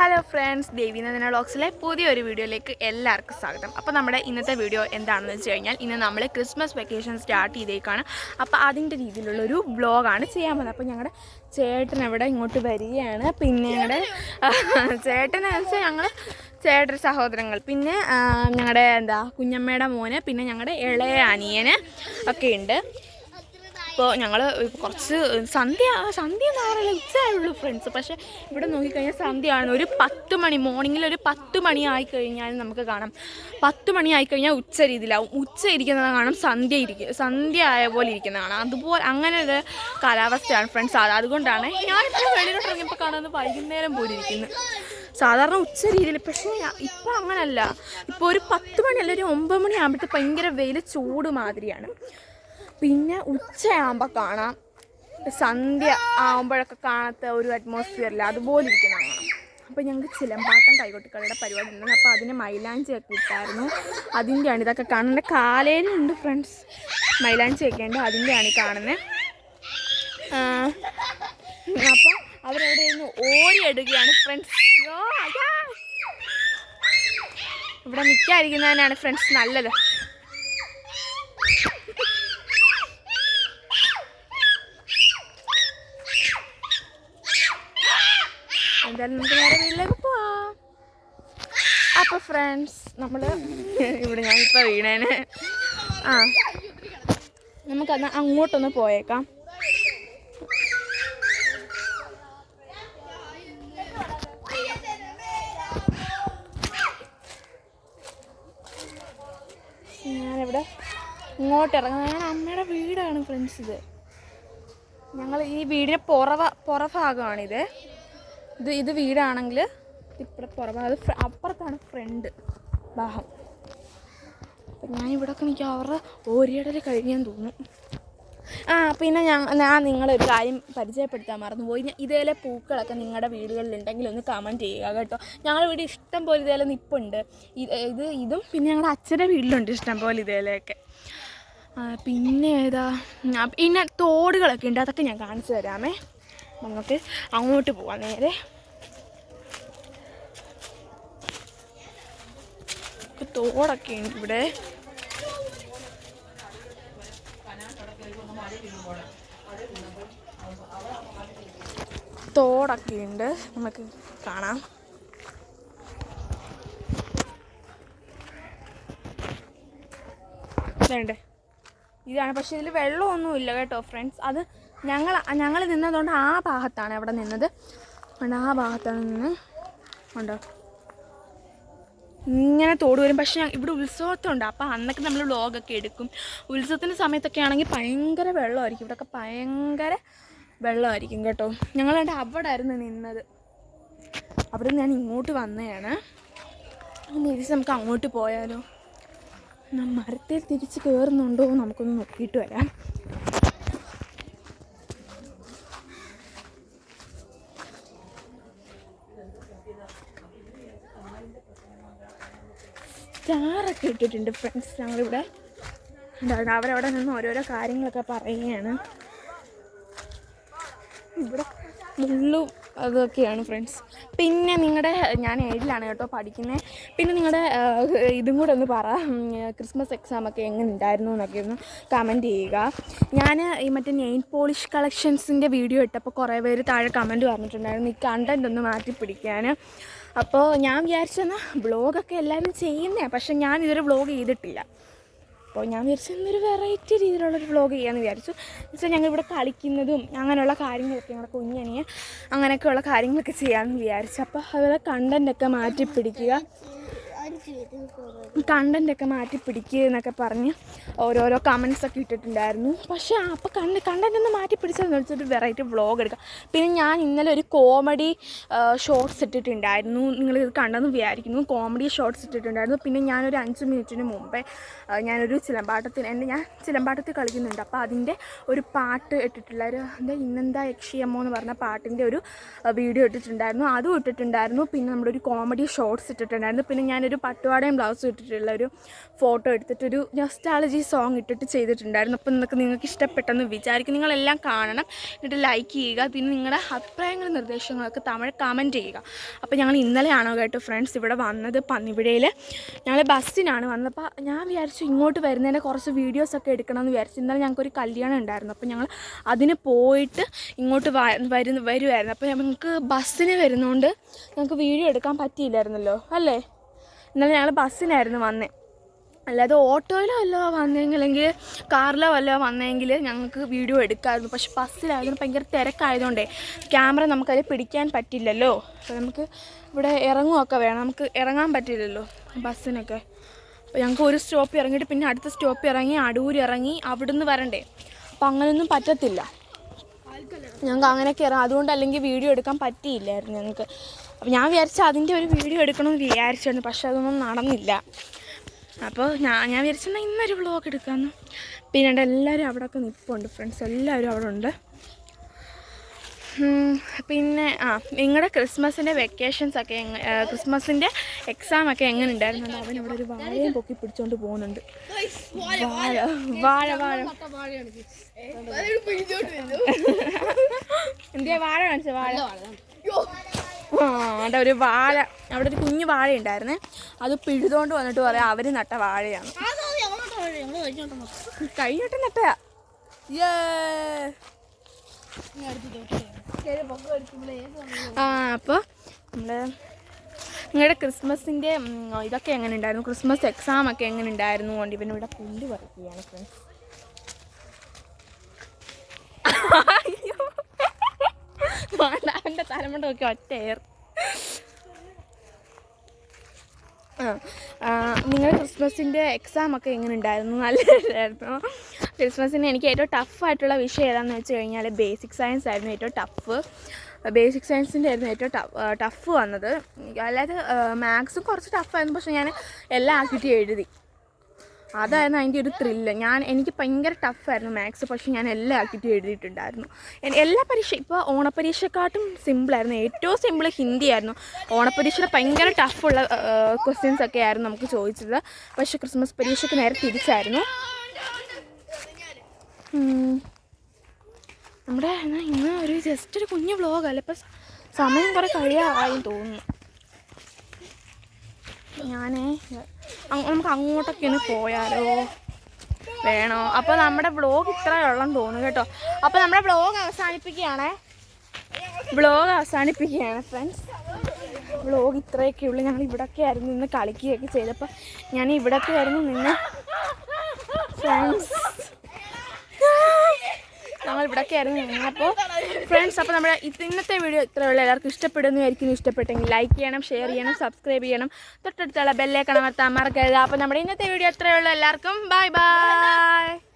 Hello friends ദേവീനന്ദന വ്ളോഗ്സിലെ പുതിയൊരു വീഡിയോയിലേക്ക് എല്ലാവർക്കും സ്വാഗതം. അപ്പോൾ നമ്മുടെ ഇന്നത്തെ വീഡിയോ എന്താണെന്ന് വെച്ച് കഴിഞ്ഞാൽ ഇന്ന് നമ്മൾ ക്രിസ്മസ് വെക്കേഷൻ സ്റ്റാർട്ട് ചെയ്തേക്കാണ്. അപ്പോൾ അതിന്റെ രീതിയിലുള്ളൊരു വ്ളോഗാണ് ചെയ്യാൻ പോകുന്നത്. അപ്പോൾ ഞങ്ങളുടെ ചേട്ടൻ അവിടെ ഇങ്ങോട്ട് വരികയാണ്. പിന്നെ ഞങ്ങളുടെ ചേട്ടനെന്ന് വെച്ചാൽ ഞങ്ങൾ ചേട്ടൻ സഹോദരങ്ങൾ. പിന്നെ ഞങ്ങളുടെ എന്താ കുഞ്ഞമ്മയുടെ മോന് പിന്നെ ഞങ്ങളുടെ ഇളയ അനിയന് ഒക്കെ ഉണ്ട്. അപ്പോൾ ഞങ്ങൾ കുറച്ച് സന്ധ്യ സന്ധ്യ എന്ന് പറയുന്നത് ഉച്ചയായുള്ളൂ ഫ്രണ്ട്സ് പക്ഷേ ഇവിടെ നോക്കിക്കഴിഞ്ഞാൽ സന്ധ്യയാണ്. ഒരു പത്ത് മണി മോർണിംഗിൽ ഒരു പത്ത് മണി ആയി കഴിഞ്ഞാൽ നമുക്ക് കാണാം. പത്ത് മണി ആയി കഴിഞ്ഞാൽ ഉച്ച രീതിയിലാവും. ഉച്ച ഇരിക്കുന്നത് കാണാം സന്ധ്യ ഇരിക്കും സന്ധ്യ ആയ പോലെ ഇരിക്കുന്നത് കാണാം. അതുപോലെ അങ്ങനെ ഒരു കാലാവസ്ഥയാണ് ഫ്രണ്ട്സ് അത് അതുകൊണ്ടാണ് ഞാനിപ്പോൾ വെളിയിലോട്ട് ഇറങ്ങിയപ്പോൾ കാണുന്നത് വൈകുന്നേരം പോലെ ഇരിക്കുന്നു. സാധാരണ ഉച്ച രീതിയിൽ പക്ഷേ ഇപ്പം അങ്ങനല്ല. ഇപ്പോൾ ഒരു പത്ത് മണി അല്ല ഒരു ഒമ്പത് മണി ആകുമ്പോഴത്തെ ഭയങ്കര വെയിൽ ചൂട് മാതിരിയാണ്. പിന്നെ ഉച്ചയാകുമ്പോൾ കാണാം. സന്ധ്യ ആകുമ്പോഴൊക്കെ കാണാത്ത ഒരു അറ്റ്മോസ്ഫിയറിൽ അതുപോലെ ഇരിക്കുന്ന കാണാം അപ്പോൾ ഞങ്ങൾക്ക് ചിലമ്പാട്ടം കൈകൊട്ടിക്കളിയുടെ പരിപാടി ഉണ്ടായിരുന്നു. അപ്പോൾ അതിന് മൈലാഞ്ചി ഒക്കെ ഇട്ടായിരുന്നു. അതിന്റെയാണ് ഇതൊക്കെ കാണുന്നത് കാലേലുണ്ട് ഫ്രണ്ട്സ് മൈലാഞ്ചി ഒക്കെ ഉണ്ട്. അതിന്റെയാണ് കാണുന്നത് അപ്പോൾ അവരവിടെ നിന്ന് ഓടിയെടുക്കുകയാണ് ഫ്രണ്ട്സ് ഇവിടെ നിൽക്കാതിരിക്കുന്നതിനാണ് ഫ്രണ്ട്സ് നല്ലത് എന്തായാലും നമുക്ക് നേരെ വീട്ടിലേക്ക് പോവാം അപ്പോൾ ഫ്രണ്ട്സ് നമ്മൾ ഇവിടെ ഞാൻ ഇപ്പോൾ വീണേന്. ആ. നമുക്കന്ന് അങ്ങോട്ടൊന്ന് പോയേക്കാം. ഞാനിവിടെ ഇങ്ങോട്ട് ഇറങ്ങുന്നത് ഞാൻ അമ്മയുടെ വീടാണ് ഫ്രണ്ട്സ് ഇത്. ഞങ്ങൾ ഈ വീടിന്റെ പുറവ പുറഭാഗമാണിത് ഇത് ഇത് വീടാണെങ്കിൽ ഇവിടെ പുറമെ. അത് അപ്പുറത്താണ് ഫ്രണ്ട് ഭാഗം. അപ്പം ഞാൻ ഇവിടെയൊക്കെ എനിക്ക് അവരുടെ ഓരിയിടൽ കഴിഞ്ഞെന്ന് തോന്നും ആ പിന്നെ ഞാൻ ഞാൻ നിങ്ങളൊരു കാര്യം പരിചയപ്പെടുത്താൻ മറന്നുപോയി. ഇതേലെ പൂക്കളൊക്കെ നിങ്ങളുടെ വീടുകളിലുണ്ടെങ്കിൽ ഒന്ന് കമന്റ് ചെയ്യുക കേട്ടോ. ഞങ്ങളുടെ വീട് ഇഷ്ടം പോലെ ഇതേലെ നിപ്പുണ്ട്. ഇത് ഇത് പിന്നെ ഞങ്ങളുടെ അച്ഛന്റെ വീട്ടിലുണ്ട് ഇഷ്ടം പോലെ ഇതേലെയൊക്കെ. പിന്നെ ഏതാ? പിന്നെ തോടുകളൊക്കെ ഉണ്ട്. അതൊക്കെ ഞാൻ കാണിച്ചു തരാമേ. നമുക്ക് അങ്ങോട്ട് പോവാം നേരെ. തോടൊക്കെ ഉണ്ട് ഇവിടെ. തോടൊക്കെ ഉണ്ട്. നമുക്ക് കാണാം. വേണ്ടേ ഇതാണ്. പക്ഷെ ഇതിൽ വെള്ളമൊന്നും ഇല്ല കേട്ടോ ഫ്രണ്ട്സ്. അത് ഞങ്ങൾ ഞങ്ങൾ നിന്നതുകൊണ്ട് ആ ഭാഗത്താണ് അവിടെ നിന്നത്. ആ ഭാഗത്താണ് നിന്ന്. ഉണ്ടോ? ഇങ്ങനെ തോട് വരും. പക്ഷേ ഇവിടെ ഉത്സവത്തുണ്ട് അപ്പോൾ അന്നൊക്കെ നമ്മൾ വ്ളോഗൊക്കെ എടുക്കും. ഉത്സവത്തിന്റെ സമയത്തൊക്കെ ആണെങ്കിൽ ഭയങ്കര വെള്ളമായിരിക്കും. ഇവിടെയൊക്കെ ഭയങ്കര വെള്ളമായിരിക്കും കേട്ടോ. ഞങ്ങൾ എന്റെ അവിടെ ആയിരുന്നു നിന്നത്. അവിടെ ഞാൻ ഇങ്ങോട്ട് വന്നതാണ്. തിരിച്ച് നമുക്ക് അങ്ങോട്ട് പോയാലോ? മരത്തിൽ തിരിച്ച് കയറുന്നുണ്ടോ നമുക്കൊന്ന് നോക്കിയിട്ട് വരാം. സ്റ്റാറൊക്കെ ഇട്ടിട്ടുണ്ട് ഫ്രണ്ട്സ് ഞങ്ങളിവിടെ. എന്താണ് അവരവിടെ നിന്ന് ഓരോരോ കാര്യങ്ങളൊക്കെ പറയുകയാണ്. ഇവിടെ മുള്ളും അതൊക്കെയാണ് ഫ്രണ്ട്സ് പിന്നെ നിങ്ങളുടെ ഞാൻ ഏഴിലാണ് കേട്ടോ പഠിക്കുന്നത് പിന്നെ നിങ്ങളുടെ ഇതും കൂടെ ഒന്ന് പറ. ക്രിസ്മസ് എക്സാമൊക്കെ എങ്ങനെ ഉണ്ടായിരുന്നു എന്നൊക്കെ ഒന്ന് കമന്റ് ചെയ്യുക. ഞാൻ ഈ മറ്റേ നെയിൻ പോളിഷ് കളക്ഷൻസിന്റെ വീഡിയോ ഇട്ടപ്പോൾ കുറേ പേര് താഴെ കമന്റ് പറഞ്ഞിട്ടുണ്ടായിരുന്നു ഈ കണ്ടന്റ് ഒന്ന് മാറ്റി പിടിക്കാൻ അപ്പോൾ ഞാൻ വിചാരിച്ചെന്നാൽ വ്ളോഗൊക്കെ എല്ലാവരും ചെയ്യുന്നതാണ് പക്ഷെ ഞാൻ ഇതുവരെ വ്ളോഗ് ചെയ്തിട്ടില്ല. അപ്പോൾ ഞാൻ വിചാരിച്ചു ഇന്നൊരു വെറൈറ്റി രീതിയിലുള്ളൊരു വ്ളോഗ് ചെയ്യാമെന്ന് വിചാരിച്ചു. എന്നുവെച്ചാൽ ഞങ്ങൾ ഇവിടെ കളിക്കുന്നതും അങ്ങനെയുള്ള കാര്യങ്ങളൊക്കെ ഞങ്ങളുടെ കുഞ്ഞനിയെ അങ്ങനെയൊക്കെയുള്ള കാര്യങ്ങളൊക്കെ ചെയ്യാമെന്ന് വിചാരിച്ചു. അപ്പോൾ അതുപോലെ കണ്ടന്റൊക്കെ മാറ്റി പിടിക്കുക കണ്ടന്റൊക്കെ മാറ്റി പിടിക്കുക എന്നൊക്കെ പറഞ്ഞ് ഓരോരോ കമൻസ് ഒക്കെ ഇട്ടിട്ടുണ്ടായിരുന്നു. പക്ഷേ അപ്പോൾ കണ്ട് കണ്ടന്റ് ഒന്ന് മാറ്റി പിടിച്ചതെന്ന് വെച്ചൊരു വെറൈറ്റി വ്ലോഗ് എടുക്കാം. പിന്നെ ഞാൻ ഇന്നലെ ഒരു കോമഡി ഷോർട്സ് ഇട്ടിട്ടുണ്ടായിരുന്നു. നിങ്ങൾ ഇത് കണ്ടെന്ന് വിചാരിക്കുന്നു. കോമഡി ഷോർട്സ് ഇട്ടിട്ടുണ്ടായിരുന്നു. പിന്നെ ഞാനൊരു അഞ്ച് മിനിറ്റിന് മുമ്പേ ഞാനൊരു ചിലമ്പാട്ടത്തിന് എന്റെ ഞാൻ ചിലമ്പാട്ടത്തിൽ കളിക്കുന്നുണ്ട്. അപ്പോൾ അതിന്റെ ഒരു പാട്ട് ഇട്ടിട്ടുള്ള ഒരു എന്താ ഇന്നെന്താ യക്ഷിയമ്മോ എന്ന് പറഞ്ഞ പാട്ടിന്റെ ഒരു വീഡിയോ ഇട്ടിട്ടുണ്ടായിരുന്നു. അതും ഇട്ടിട്ടുണ്ടായിരുന്നു. പിന്നെ നമ്മുടെ ഒരു കോമഡി ഷോർട്സ് ഇട്ടിട്ടുണ്ടായിരുന്നു. പിന്നെ ഞാനൊരു ഞാനൊരു പട്ടുപാടയും ബ്ലൗസും ഇട്ടിട്ടുള്ള ഒരു ഫോട്ടോ എടുത്തിട്ടൊരു നൊസ്റ്റാളജി സോങ് ഇട്ടിട്ട് ചെയ്തിട്ടുണ്ടായിരുന്നു. അപ്പോൾ നിങ്ങൾക്ക് നിങ്ങൾക്ക് ഇഷ്ടപ്പെട്ടെന്ന് വിചാരിക്കും നിങ്ങളെല്ലാം കാണണം. എന്നിട്ട് ലൈക്ക് ചെയ്യുക. പിന്നെ നിങ്ങളുടെ അഭിപ്രായങ്ങളും നിർദ്ദേശങ്ങളൊക്കെ തമിഴ് കമന്റ് ചെയ്യുക. അപ്പോൾ ഞങ്ങൾ ഇന്നലെയാണോ കേട്ടോ ഫ്രണ്ട്സ് ഇവിടെ വന്നത്? പന്നിവിടയിൽ ഞങ്ങൾ ബസ്സിനാണ് വന്നത്. അപ്പോൾ ഞാൻ വിചാരിച്ചു ഇങ്ങോട്ട് വരുന്നതിന്റെ കുറച്ച് വീഡിയോസൊക്കെ എടുക്കണമെന്ന് വിചാരിച്ചു. ഇന്നലെ ഞങ്ങൾക്കൊരു കല്യാണം ഉണ്ടായിരുന്നു. അപ്പോൾ ഞങ്ങൾ അതിന് പോയിട്ട് ഇങ്ങോട്ട് വരുന്ന വരുമായിരുന്നു അപ്പോൾ ഞങ്ങൾക്ക് ബസ്സിന് വരുന്നതുകൊണ്ട് ഞങ്ങൾക്ക് വീഡിയോ എടുക്കാൻ പറ്റിയില്ലായിരുന്നല്ലോ. അല്ലേ? ഇന്നലെ ഞങ്ങൾ ബസ്സിനായിരുന്നു വന്നേ. അല്ലാതെ ഓട്ടോയിലോ അല്ലോ വന്നെങ്കിൽ അല്ലെങ്കിൽ കാറിലോ വല്ലോ വന്നെങ്കിൽ ഞങ്ങൾക്ക് വീഡിയോ എടുക്കാമായിരുന്നു പക്ഷെ ബസ്സിലായിരുന്നു ഭയങ്കര തിരക്കായതുകൊണ്ടേ ക്യാമറ നമുക്കതിൽ പിടിക്കാൻ പറ്റില്ലല്ലോ. അപ്പോൾ നമുക്ക് ഇവിടെ ഇറങ്ങുകയൊക്കെ വേണം. നമുക്ക് ഇറങ്ങാൻ പറ്റില്ലല്ലോ ബസ്സിനൊക്കെ. അപ്പോൾ ഞങ്ങൾക്ക് ഒരു സ്റ്റോപ്പ് ഇറങ്ങിയിട്ട് പിന്നെ അടുത്ത സ്റ്റോപ്പ് ഇറങ്ങി അടൂർ ഇറങ്ങി അവിടുന്ന് വരണ്ടേ. അപ്പം അങ്ങനെയൊന്നും പറ്റത്തില്ല. ഞങ്ങൾക്ക് അങ്ങനെയൊക്കെ ഇറങ്ങാം. അതുകൊണ്ട് അല്ലെങ്കിൽ വീഡിയോ എടുക്കാൻ പറ്റിയില്ലായിരുന്നു ഞങ്ങൾക്ക്. അപ്പോൾ ഞാൻ വിചാരിച്ച അതിന്റെ ഒരു വീഡിയോ എടുക്കണമെന്ന് വിചാരിച്ചിരുന്നു പക്ഷേ അതൊന്നും നടന്നില്ല. അപ്പോൾ ഞാൻ ഞാൻ വിചാരിച്ചെന്നാൽ ഇന്നൊരു വ്ളോഗ് എടുക്കാമെന്ന് പിന്നെ എല്ലാവരും അവിടെയൊക്കെ നിൽപ്പുണ്ട് ഫ്രണ്ട്സ് എല്ലാവരും അവിടെ ഉണ്ട്. പിന്നെ ആ നിങ്ങളുടെ ക്രിസ്മസിന്റെ വെക്കേഷൻസ് ഒക്കെ ക്രിസ്മസിന്റെ എക്സാം ഒക്കെ എങ്ങനെ ഉണ്ടായിരുന്നു? അവൻ ഇവിടെ ഒരു വാഴയും പൊക്കി പിടിച്ചോണ്ട് പോകുന്നുണ്ട്. വാഴ വാഴ വാഴ. എന്തിയാ വാഴ കാണിച്ച വാഴ? അവിടെ ഒരു വാഴ അവിടെ ഒരു കുഞ്ഞു വാഴ ഉണ്ടായിരുന്നേ അത് പിഴുതോണ്ട് വന്നിട്ട് പറയാം അവർ നട്ട വാഴയാണ്. കൈയോട്ട് നട്ടയാ. ആ അപ്പോൾ നമ്മൾ നിങ്ങളുടെ ക്രിസ്മസിന്റെ ഇതൊക്കെ എങ്ങനെ ഉണ്ടായിരുന്നു ക്രിസ്മസ് എക്സാം ഒക്കെ എങ്ങനെ ഉണ്ടായിരുന്നു കൊണ്ട് ഇവൻ ഇവിടെ പുല്ല് പറയുകയാണ് ഫ്രണ്ട്സ് അയ്യോ. അവന്റെ തലമുണ്ട് നോക്കി ഒറ്റ എയർ നിങ്ങൾ ക്രിസ്മസിന്റെ എക്സാം ഒക്കെ എങ്ങനെ ഉണ്ടായിരുന്നു? നല്ലതായിരുന്നു ക്രിസ്മസിന് എനിക്ക് ഏറ്റവും ടഫായിട്ടുള്ള വിഷയം ഏതാണെന്ന് വെച്ച് കഴിഞ്ഞാൽ ബേസിക് സയൻസ് ആയിരുന്നു ഏറ്റവും ടഫ് ബേസിക് സയൻസിന്റെ ആയിരുന്നു ഏറ്റവും ടഫ് വന്നത്. അല്ലാതെ മാത്സും കുറച്ച് ടഫായിരുന്നു പക്ഷേ ഞാൻ എല്ലാ ആക്ടിവിറ്റി എഴുതി. അതായിരുന്നു അതിന്റെ ഒരു ത്രില്ല് ഞാൻ എനിക്ക് ഭയങ്കര ടഫായിരുന്നു മാത്സ് പക്ഷേ ഞാൻ എല്ലാ ആക്ടിവിറ്റി എഴുതിയിട്ടുണ്ടായിരുന്നു. എല്ലാ പരീക്ഷ ഇപ്പോൾ ഓണപ്പരീക്ഷക്കാട്ടും സിമ്പിളായിരുന്നു ഏറ്റവും സിമ്പിൾ ഹിന്ദിയായിരുന്നു ഓണപ്പരീക്ഷയുടെ ഭയങ്കര ടഫുള്ള ക്വസ്റ്റ്യൻസ് ഒക്കെ ആയിരുന്നു നമുക്ക് ചോദിച്ചത്. പക്ഷേ ക്രിസ്മസ് പരീക്ഷയ്ക്ക് നേരെ തിരിച്ചായിരുന്നു. നമ്മുടെ ഇന്ന് ഒരു ജസ്റ്റ് ഒരു കുഞ്ഞു വ്ളോഗല്ല ഇപ്പം സമയം കുറേ കഴിയാറായി തോന്നുന്നു. ഞാനേ നമുക്ക് അങ്ങോട്ടൊക്കെ ഒന്ന് പോയാലോ? വേണോ? അപ്പോൾ നമ്മുടെ ബ്ലോഗ് വ്ളോഗ് വെള്ളം തോന്നുന്നു കേട്ടോ. അപ്പോൾ നമ്മുടെ ബ്ലോഗ് അവസാനിപ്പിക്കുകയാണേ. ബ്ലോഗ് അവസാനിപ്പിക്കുകയാണ് ഫ്രണ്ട്സ് ബ്ലോഗ് ഇത്രയൊക്കെ ഉള്ളൂ. ഞങ്ങൾ ഇവിടൊക്കെ ആയിരുന്നു നിന്ന് കളിക്കുകയൊക്കെ ചെയ്തപ്പോൾ ഞാൻ ഇവിടൊക്കെ ആയിരുന്നു നിന്ന് ഫ്രണ്ട്സ് ഞങ്ങൾ ഇവിടൊക്കെ ആയിരുന്നു നിന്നപ്പോൾ ഫ്രണ്ട്സ് അപ്പോൾ നമ്മുടെ ഇന്നത്തെ വീഡിയോ ഇത്രയുള്ള എല്ലാവർക്കും ഇഷ്ടപ്പെടുന്നു ആയിരിക്കും ഇഷ്ടപ്പെട്ടെങ്കിൽ ലൈക്ക് ചെയ്യണം ഷെയർ ചെയ്യണം സബ്സ്ക്രൈബ് ചെയ്യണം. തൊട്ടടുത്തുള്ള ബെല്ലേക്കണം അമർത്താൻ മറക്കരുത്. അപ്പോൾ നമ്മുടെ ഇന്നത്തെ വീഡിയോ ഇത്രയുള്ള എല്ലാവർക്കും ബൈ ബൈ